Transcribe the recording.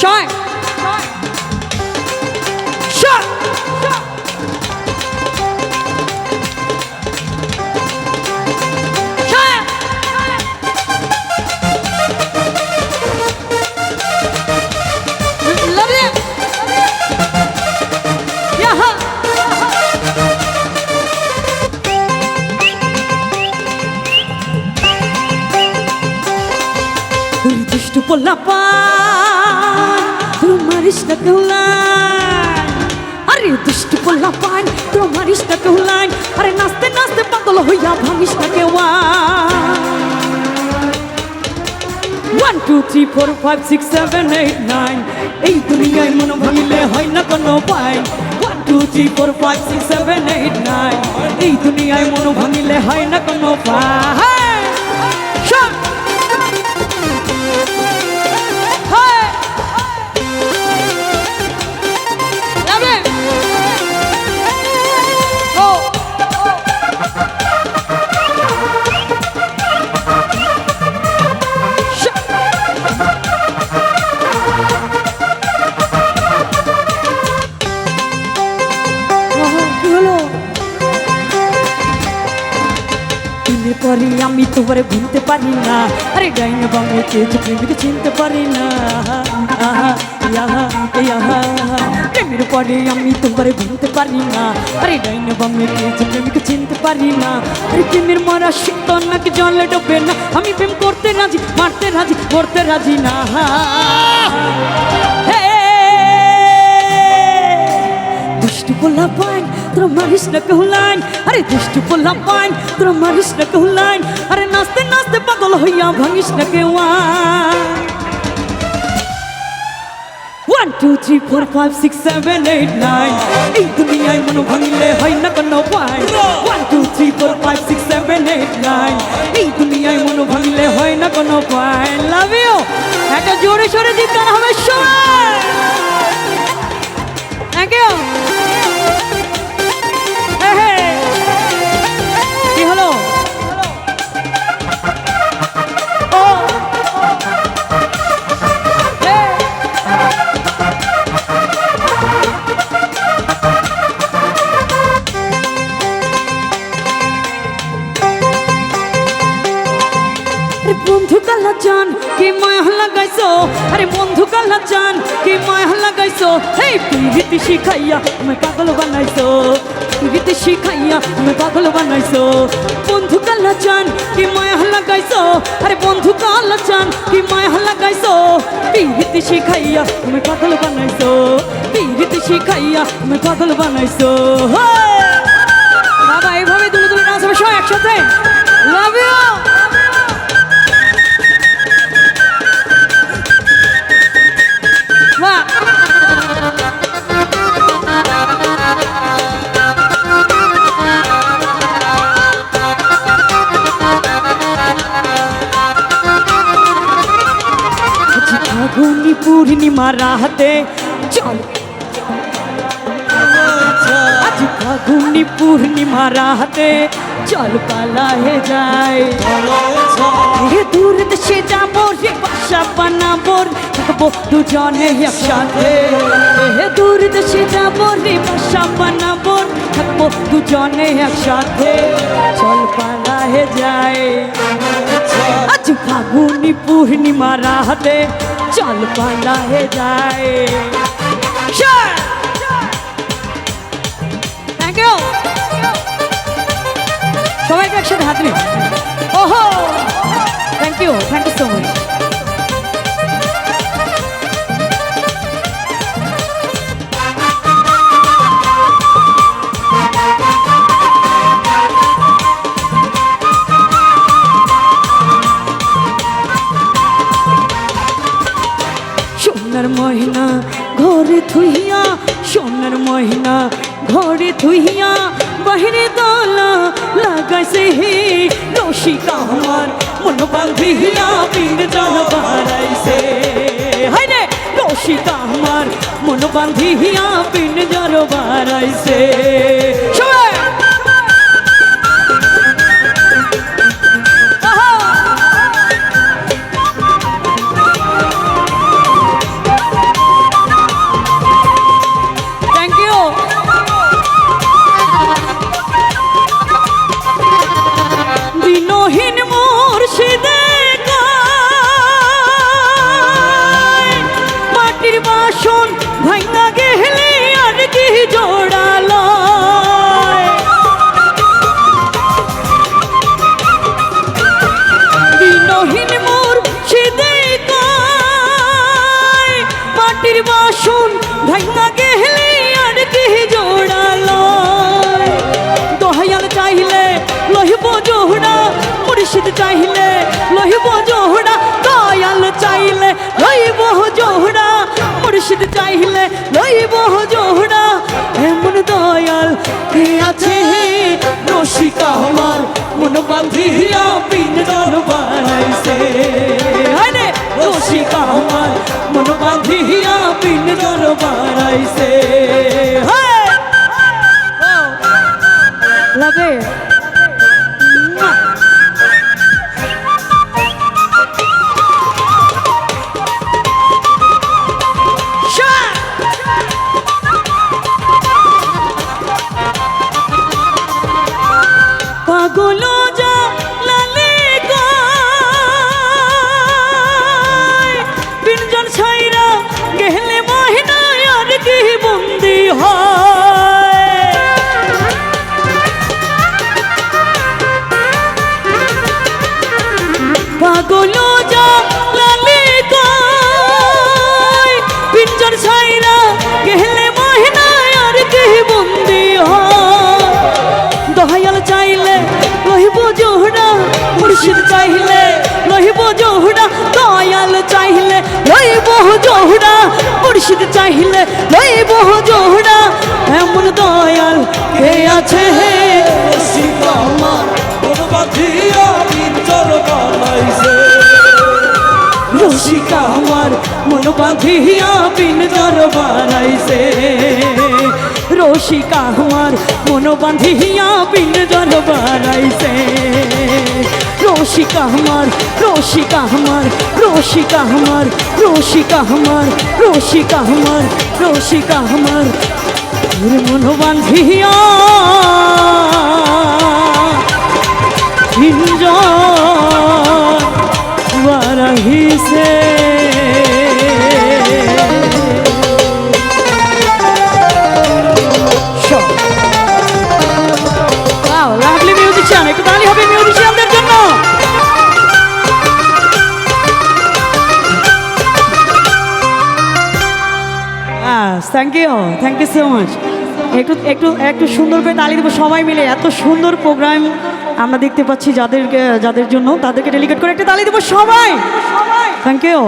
Shine. ইস্তা কেউলান আরে দুষ্টু পোল্লাপান তোমার ইস্তা কেউলান আরে নাচতে নাচতে পাগল হইয়া ভাঙিস না কেওয়া one two three four five six seven eight nine এই দুনিয়ায় মন ভাঙিলে হয় না কোনো পাই। One two three four five six seven eight nine এই দুনিয়ায় মন ভাঙিলে হয় না কোনো পাই। পরে আমি তোমারে ভুলতে পারি না। আরে ডাইনে বামে চেয়েছে প্রেমিকে, চিনতে পারি না। প্রেমের পরে আমি তোমারে ভুলতে পারি না। আরে ডাইনে বামে চেয়েছে প্রেমিকে, চিনতে পারি না। আরে প্রেমের মারা শীত নাকি জলে ডোবে না। আমি প্রেম করতে রাজি, মারতে রাজি করতে রাজি না। পোলা পান তোর মারিস না কহুলান আরে দুষ্টু পোলা পান তোর মারিস না কহুলান আরে নাচতে নাচতে পাগল হইয়া ভাঙিস না কেওয়ান one two three four five six seven eight nine এই দুনিয়ায় মন ভাঙলে হয় না কোনো পাই one two three four five six seven eight nine এই দুনিয়ায় মন ভাঙলে হয় না কোনো পাই লাভ ইউ একটা জোরে সোরে জিততে হবে সবাই। থ্যাংক ইউ কি মায়া লাগাইছো? আরে বন্ধু কাল্লা চান, কি মায়া লাগাইছো? এই পিরিতি শিখাইয়া আমি পাগল বানাইছো। পিরিতি শিখাইয়া আমি পাগল বানাইছো। বন্ধু কাল্লা চান, কি মায়া লাগাইছো? আরে বন্ধু কাল্লা চান, কি মায়া লাগাইছো? পিরিতি শিখাইয়া আমি পাগল বানাইছো। পিরিতি শিখাইয়া আমি পাগল বানাইছো। পূর্ণিমা রাতে চল। আজ ফাগুনি পূর্ণিমা রাতে চল পালা হে যায়। হে দূর দেশে যাব রে বাসা বানাবো রে, থাকব দুজনে একসাথে। হে দূর দেশে যাব রে বাসা বানাবো রে, থাকব দুজনে একসাথে। চল পালা হে যায়। আজ ফাগুনি পূর্ণিমা রাতে চল পালা হে যায়। থ্যাংক ইউ সবাইকে একসাথে হাত নিন ওহো! Thank you thank you so much থুইয়া, সোনার মহিনা ঘরে থুইয়া, বাহিরে দলা লাগাইছে হে রসিকা আমার। মন বান্ধিয়া পিন জান বাড়াইছে। হাই রে রসিকা আমার, মন বান্ধিয়া পিন জার মহিন মুর্শিদ চাইলে লইব জোহড়া এমন দয়াল কে আছে রসিকা আমার মন বাঁধিয়া পিঞ্জর বানাইছে আরে, রসিকা আমার মন বাঁধিয়া পিঞ্জর বানাইছে Love হয়। মন বাঁধিয়া পিনজর বানাইছে রসিকা আমার মন বাঁধিয়া পিনজর বানাইছে রসিকা আমার রসিকা আমার রসিকা আমার রসিকা আমার রসিকা আমার রসিকা ওর মন বাঁধিয়া পিঞ্জর বারাহিছে thank you thank you so much একটু একটু একটু সুন্দর করে তালি দেবো সবাই মিলে। এত সুন্দর প্রোগ্রাম আমরা দেখতে পাচ্ছি যাদের যাদের জন্য। তাদেরকে ডেলিগেট করে একটা তালি দেবো সবাই। Thank you